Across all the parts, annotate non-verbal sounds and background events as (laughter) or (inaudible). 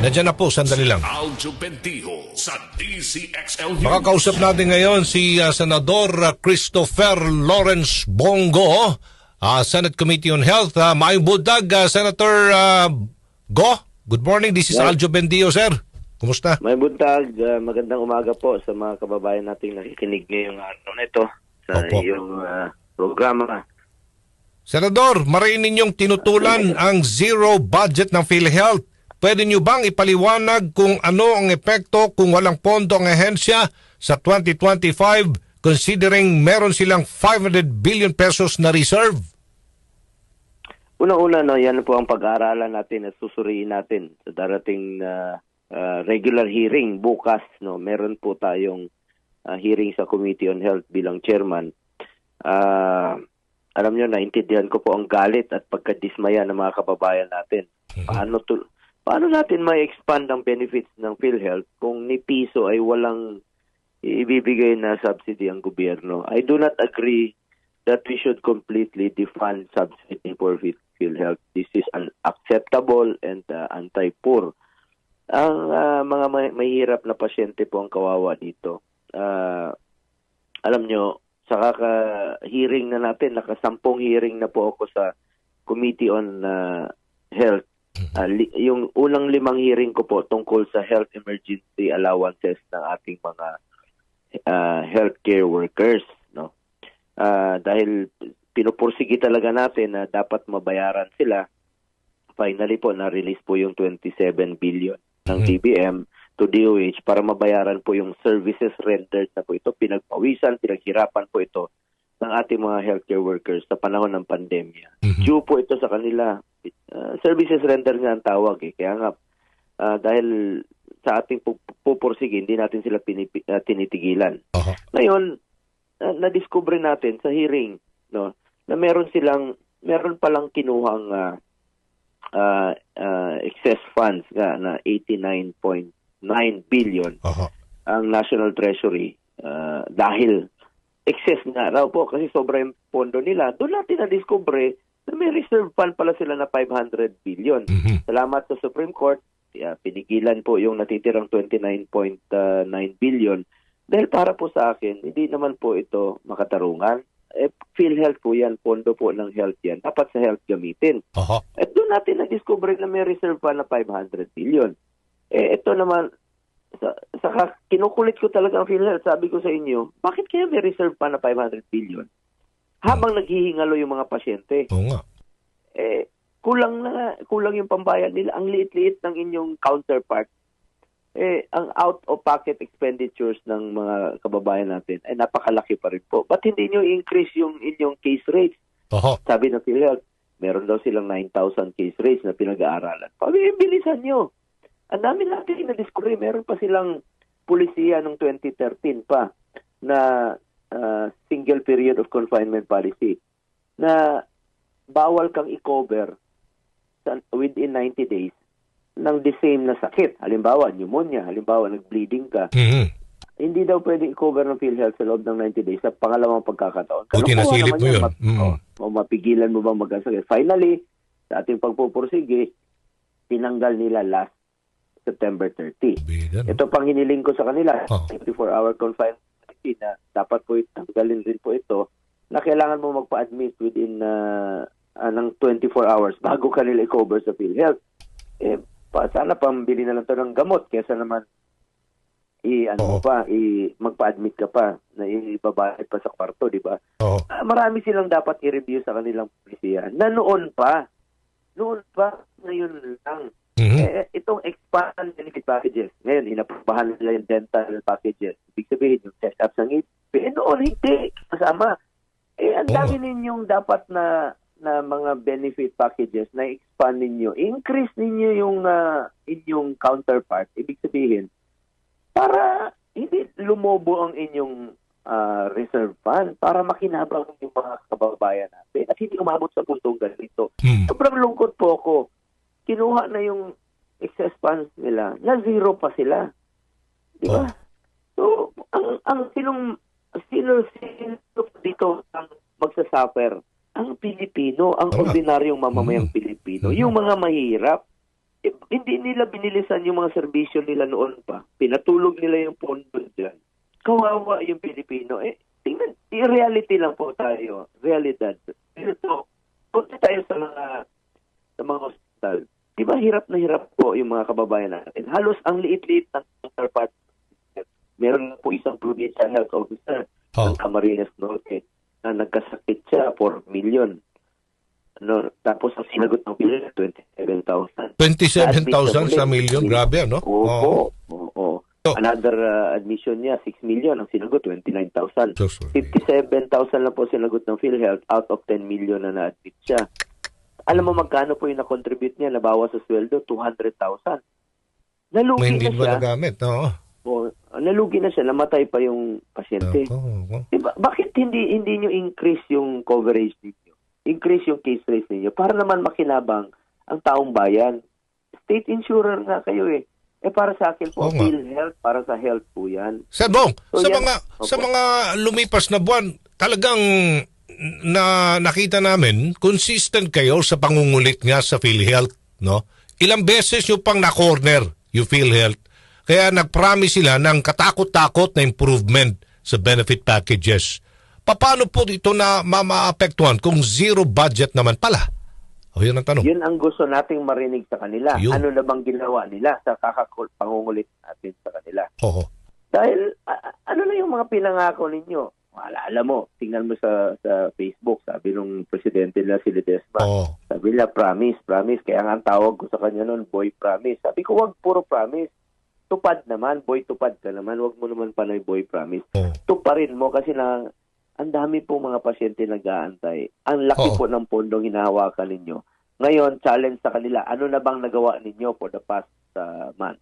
Nandiyan na po, sandali lang. Aljo Bendijo sa DCXL News. Makakausap natin ngayon si ah, Senador ah, Christopher Lawrence Bongo, ah, Senate Committee on Health. Uh, Maayong budag, ah, Senator ah, Go. Good morning, this is Yeah. Aljo Bendio, sir. Kumusta? May buntag, ah, magandang umaga po sa mga kababayan nating nakikinig ngayong araw na ito sa Opo. iyong ah, programa. Senador, mariin ninyong tinutulan ang zero budget ng PhilHealth. Pwede nyo bang ipaliwanag kung ano ang epekto kung walang pondo ang ahensya sa 2025 considering meron silang 500 billion pesos na reserve? Una-una, no, yan po ang pag-aaralan natin at susuriin natin sa darating na ah, regular hearing bukas. No, meron po tayong ah, hearing sa Committee on Health bilang chairman. Ah, alam nyo, naintindihan ko po ang galit at pagkadismaya ng mga kababayan natin. Paano, to, paano natin ma-expand ang benefits ng PhilHealth kung ni piso ay walang ibibigay na subsidy ang gobyerno? I do not agree that we should completely defund subsidy for Phil- PhilHealth. This is unacceptable and uh, anti-poor. Ang uh, mga may- mahihirap na pasyente po ang kawawa dito. Uh, alam nyo, sa kaka-hearing na natin, nakasampung hearing na po ako sa Committee on uh, Health. Uh, li- yung unang limang hearing ko po tungkol sa health emergency allowances ng ating mga uh, healthcare workers. No? Ah, dahil pinupursige talaga natin na dapat mabayaran sila. Finally po, na-release po yung 27 billion ng. DBM to DOH para mabayaran po yung services rendered na po ito. Pinagpawisan, pinaghirapan po ito ng ating mga healthcare workers sa panahon ng pandemya. Mhm. Due po ito sa kanila. Ah, services render nga ang tawag eh. Kaya nga, ah, dahil sa ating pu- pupursige, hindi natin sila pinipi- ah, tinitigilan. Aha. Ngayon, na- na-discover natin sa hearing no na meron silang meron palang kinuhang ah, ah, excess funds nga na 89.9 billion Aha. ang National Treasury ah, dahil excess nga raw po kasi sobra yung pondo nila. Doon natin na-discover na may reserve fund pala sila na 500 billion. Mhm. Salamat sa Supreme Court, yeah, pinigilan po yung natitirang 29.9 billion dahil para po sa akin, hindi naman po ito makatarungan. Eh, PhilHealth po yan, pondo po ng health yan. Dapat sa health gamitin. Aha. At doon natin na-discover na may reserve pa na 500 billion. Eh, ito naman, sa, saka kinukulit ko talaga ang PhilHealth. Sabi ko sa inyo, bakit kaya may reserve pa na 500 billion? Habang naghihingalo yung mga pasyente Oo nga. eh kulang na kulang yung pambayad nila. Ang liit-liit ng inyong counterpart. Eh, ang out-of-pocket expenditures ng mga kababayan natin ay napakalaki pa rin po. Ba't hindi nyo increase yung inyong case rates? Aha. Sabi ng PhilHealth, meron daw silang 9,000 case rates na pinag-aaralan. Pabi, bilisan nyo. Ang dami natin na-discover. Meron pa silang pulisiya noong 2013 pa na ah, single period of confinement policy na bawal kang i-cover within 90 days ng the same na sakit. Halimbawa, pneumonia. Halimbawa, nag-bleeding ka. Mhm. Hindi daw pwede i-cover ng PhilHealth sa loob ng 90 days sa pangalawang pagkakataon. Buti nasilip naman mo yun. Map- Mm. oh, o mapigilan mo bang magkasakit? Finally, sa ating pagpupursige, tinanggal nila last September 30. Bida, no? Ito pang hiniling ko sa kanila, Oh. 24-hour confinement na dapat po tanggalin din po ito na kailangan mo magpa-admit within uh, uh, ng 24 hours (laughs) bago ka nila i-cover sa PhilHealth. Eh, pa, sana pambili na lang to ng gamot kesa naman i ano Oo. pa i magpa-admit ka pa na ibabayad pa sa kwarto, di ba? Oo. Ah, marami silang dapat i-review sa kanilang polisiya na noon pa. Noon pa, ngayon lang. Mhm. Eh, itong expand benefit packages, ngayon, inaprobahan nila yung dental packages. Ibig sabihin, yung ups ng ngipin. Eh, noon, hindi. Kasama. Eh, ang dami nga. ninyong dapat na na mga benefit packages na expand ninyo. Increase ninyo yung ah, inyong counterpart. Ibig sabihin, para hindi lumobo ang inyong ah, reserve fund para makinabang yung mga kababayan natin at hindi umabot sa puntong ganito. Mhm. Sobrang lungkot po ako. Kinuha na yung excess funds nila. Na zero pa sila. Di ba? So, ang, ang sinong, sino, sino dito ang magsasuffer? Ang Pilipino, ang Tama. ordinaryong mamamayang Mm. Pilipino. Yung mga mahirap. eh, hindi nila binilisan yung mga serbisyo nila noon pa. Pinatulog nila yung pondo dyan. Kawawa yung Pilipino. Eh, tingnan, in reality lang po tayo. Realidad. Ito, punta tayo sa mga sa mga hospital. Di ba hirap na hirap po yung mga kababayan natin? Halos ang liit-liit ng counterpart. Meron na po isang provincial health officer Oh. ng Camarines Norte na nagkasakit siya for million. Ano, tapos ang sinagot ng PhilHealth, 27,000. 27,000 sa million. Grabe, ano? Opo. Oo. So- Another uh, admission niya, 6 million. Ang sinagot, 29,000. So sorry. 57,000 lang po sinagot ng PhilHealth out of 10 million na na-admit siya. Alam mo magkano po yung na-contribute niya, nabawas sa sweldo? 200,000. Nalugi May hindi na siya. nagamit? Oo. O, nalugi na siya, namatay pa yung pasyente. Oo, oo. Diba, bakit hindi hindi niyo increase yung coverage ninyo? Increase yung case rate ninyo para naman makinabang ang taong bayan. State insurer nga kayo eh. Eh para sa akin po, Oo nga. PhilHealth, para sa health po yan. Sir Bong, So, sa yan- mga Opo. sa mga lumipas na buwan, talagang na nakita namin consistent kayo sa pangungulit nga sa PhilHealth, no? Ilang beses yung pang na-corner yung PhilHealth. Kaya nag-promise sila ng katakot-takot na improvement sa benefit packages. Paano po ito na ma- maapektuhan kung zero budget naman pala? O yun ang tanong. Yun ang gusto nating marinig sa kanila. Yun. Ano na bang ginawa nila sa kakapangungulit natin sa kanila? Oo. Dahil a- ano na yung mga pinangako ninyo? Wala, alam mo, tingnan mo sa sa Facebook, sabi nung presidente nila si Ledesma. Oo. Sabi niya, promise, promise. Kaya nga ang tawag ko sa kanya noon, boy promise. Sabi ko, wag puro promise. Tupad naman, boy tupad ka naman. Wag mo naman panay boy promise. Oo. Tuparin mo kasi na ang dami po mga pasyente nag-aantay. Ang laki Oo. po ng pondong hinahawakan ninyo. Ngayon, challenge sa kanila, ano na bang nagawa ninyo for the past uh, month?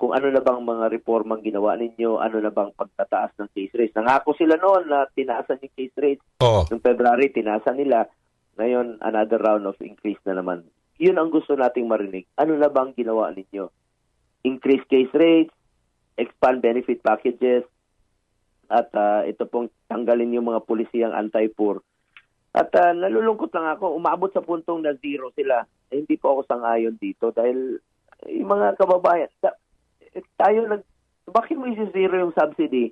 Kung ano na bang mga reformang ginawa ninyo, ano na bang pagtataas ng case rates. Nangako sila noon na tinaasan yung case rates Oo. Noong February, tinasa nila. Ngayon, another round of increase na naman. Yun ang gusto nating marinig. Ano na bang ginawa ninyo? Increase case rates, expand benefit packages, at ah, ito pong tanggalin yung mga pulisiyang anti-poor. At ah, nalulungkot lang ako, umabot sa puntong na zero sila. Eh, hindi po ako sang-ayon dito dahil yung mga kababayan, eh, tayo nag, bakit mo isi-zero yung subsidy?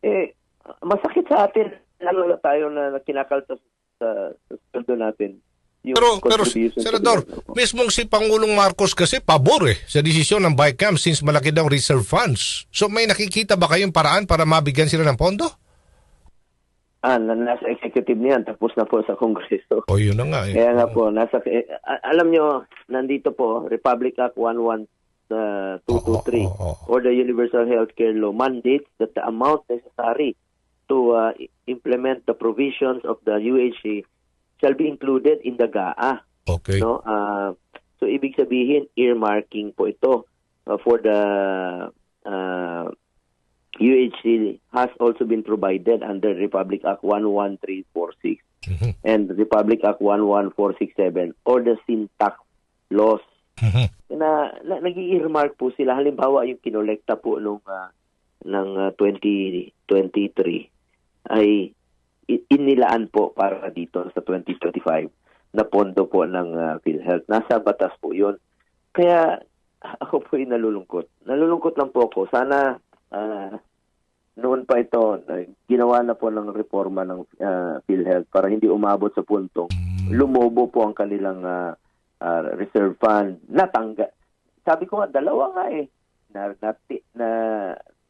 Eh, masakit sa atin, lalo na tayo na kinakaltas sa, sa sweldo natin. Yung Pero, pero Senador, mismong si Pangulong Marcos kasi pabor eh sa desisyon ng BICAM since malaki daw reserve funds. So may nakikita ba kayong paraan para mabigyan sila ng pondo? Ah, na, nasa executive niyan, tapos na po sa Kongreso. O yun na nga eh. Kaya nga po, nasa, eh, alam nyo, nandito po, Republic Act 11223 Oo, oo, oo. or the Universal Healthcare Law mandates that the amount necessary to uh, implement the provisions of the UHC shall be included in the GAA. Okay. No? Ah, so ibig sabihin earmarking po ito uh, for the uh, UHC has also been provided under Republic Act 11346 Mhm. and Republic Act 11467 or the syntax laws. (laughs) na, na nag-earmark po sila halimbawa yung kinolekta po nung ah, ng ah, 2023 ay inilaan po para dito sa 2025 na pondo po ng ah, PhilHealth. Nasa batas po 'yon. Kaya ako po ay nalulungkot. Nalulungkot lang po ako. Sana ah, noon pa ito, ah, ginawa na po ng reforma ng ah, PhilHealth para hindi umabot sa puntong lumobo po ang kanilang ah, ah, reserve fund. Natangga. Sabi ko nga, dalawa nga eh. Na, na, na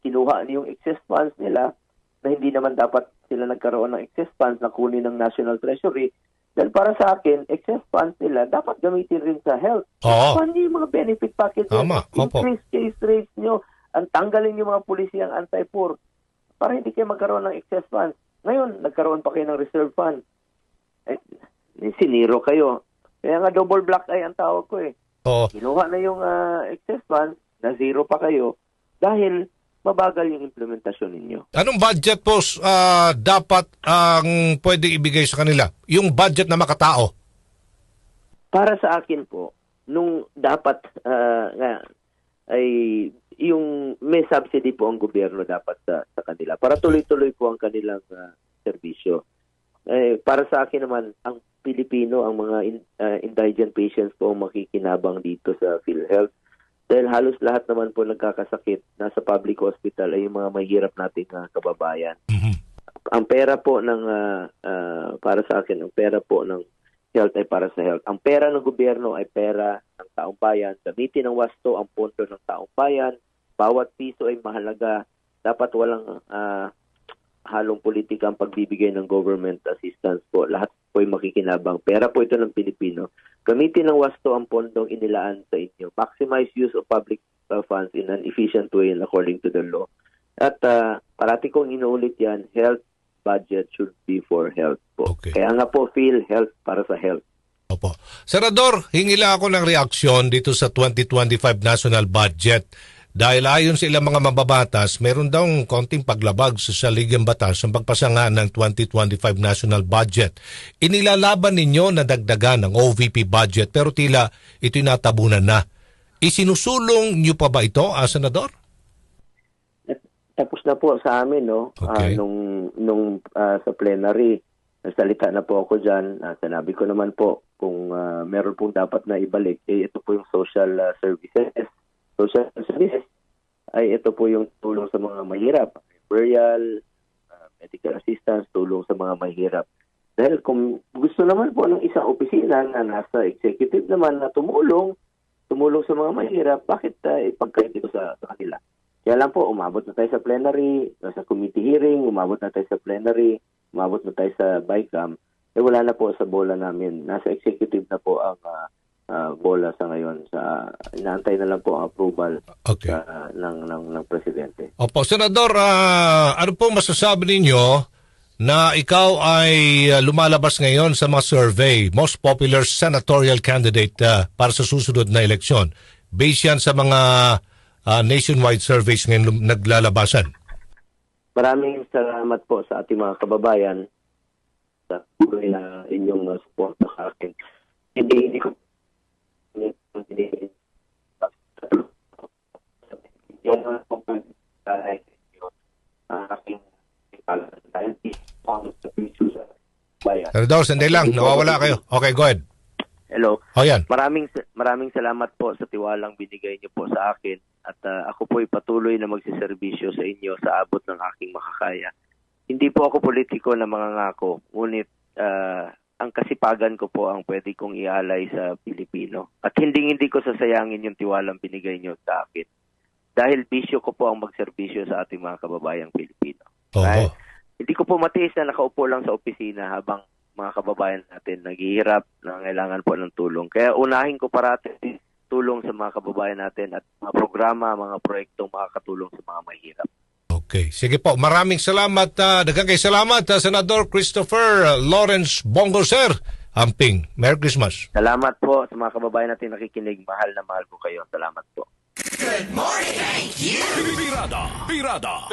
kinuha yung excess funds nila na hindi naman dapat sila nagkaroon ng excess funds na kunin ng National Treasury. Dahil para sa akin, excess funds nila dapat gamitin rin sa health. Oo. Paano yung mga benefit package? Tama, opo. Increase case rates nyo. Ang tanggalin yung mga pulisiyang anti-poor para hindi kayo magkaroon ng excess funds. Ngayon, nagkaroon pa kayo ng reserve fund. Eh, siniro kayo. Kaya nga double black eye ang tawag ko eh. Oo. Kinuha na yung ah, excess funds, na zero pa kayo dahil mabagal yung implementasyon ninyo. Anong budget po ah, dapat ang pwede ibigay sa kanila? Yung budget na makatao. Para sa akin po, nung dapat ah, nga ay yung may subsidy po ang gobyerno dapat sa, sa kanila para tuloy-tuloy po ang kanilang ah, serbisyo. Eh, para sa akin naman, ang Pilipino, ang mga in- uh, indigent patients po ang makikinabang dito sa PhilHealth. Dahil halos lahat naman po nagkakasakit nasa public hospital ay yung mga mahirap nating ah, kababayan. Mhm. Ang pera po ng ah, ah, para sa akin, ang pera po ng health ay para sa health. Ang pera ng gobyerno ay pera ng taong bayan. Gamitin ng wasto ang pondo ng taong bayan. Bawat piso ay mahalaga. Dapat walang ah, halong politika ang pagbibigay ng government assistance po. Lahat po ay makikinabang. Pera po ito ng Pilipino. Gamitin ng wasto ang pondong inilaan sa inyo. Maximize use of public uh, funds in an efficient way according to the law. At uh, parati kong inuulit yan, health budget should be for health po. Okay. Kaya nga po, feel health para sa health. Opo. Senador, hingi lang ako ng reaksyon dito sa 2025 national budget. Dahil ayon sa ilang mga mababatas, meron daw konting paglabag sa saligang batas ang pagpasanga ng 2025 national budget. Inilalaban ninyo na dagdagan ng OVP budget pero tila ito'y natabunan na. Isinusulong niyo pa ba ito, ah, Senador? Tapos na po sa amin, no? Ah, Okay. nung nung ah, sa plenary, nagsalita na po ako dyan. Ah, sinabi ko naman po, kung ah, meron pong dapat na ibalik, eh, ito po yung social ah, services. Social services ay ito po yung tulong sa mga mahirap. Burial, ah, medical assistance, tulong sa mga mahirap. Dahil kung gusto naman po ng isang opisina na nasa executive naman na tumulong, tumulong sa mga mahirap, bakit uh, ipagkait ito sa, sa kanila? Kaya lang po, umabot na tayo sa plenary, sa committee hearing, umabot na tayo sa plenary, umabot na tayo sa BICAM, eh wala na po sa bola namin. Nasa executive na po ang ah, bola sa ngayon. Sa, inaantay na lang po ang approval Okay. ah, ng, ng, ng presidente. Opo, Senador, ah, ano po masasabi ninyo na ikaw ay ah, lumalabas ngayon sa mga survey, most popular senatorial candidate ah, para sa susunod na eleksyon? Based yan sa mga ah, nationwide surveys ngayon naglalabasan. Maraming salamat po sa ating mga kababayan sa tuloy na inyong uh, support sa akin. Hindi, hindi ko yan ang po pag-alay ang aking dahil ang sa piso sa bayan. Senador, sandali lang, nawawala kayo. Okay, go ahead. Hello. O yan. Maraming maraming salamat po sa tiwalang binigay niyo po sa akin at ah, ako po ay patuloy na magsiservisyo sa inyo sa abot ng aking makakaya. Hindi po ako politiko na mangangako, ngunit ah, ang kasipagan ko po ang pwede kong ialay sa Pilipino. At hindi hindi ko sasayangin yung tiwalang binigay niyo sa akin. Dahil bisyo ko po ang magserbisyo sa ating mga kababayang Pilipino. Oo. Right? Hindi ko po matiis na nakaupo lang sa opisina habang mga kababayan natin naghihirap, nangailangan po ng tulong. Kaya unahin ko parati tulong sa mga kababayan natin at mga programa, mga proyektong makakatulong sa mga mahirap. Okay. Sige po. Maraming salamat. Uh, daghang kay salamat, ah, Senador Christopher Lawrence Bongo, sir. Amping. Merry Christmas. Salamat po sa mga kababayan natin nakikinig. Mahal na mahal ko kayo. Salamat po. Birada, birada,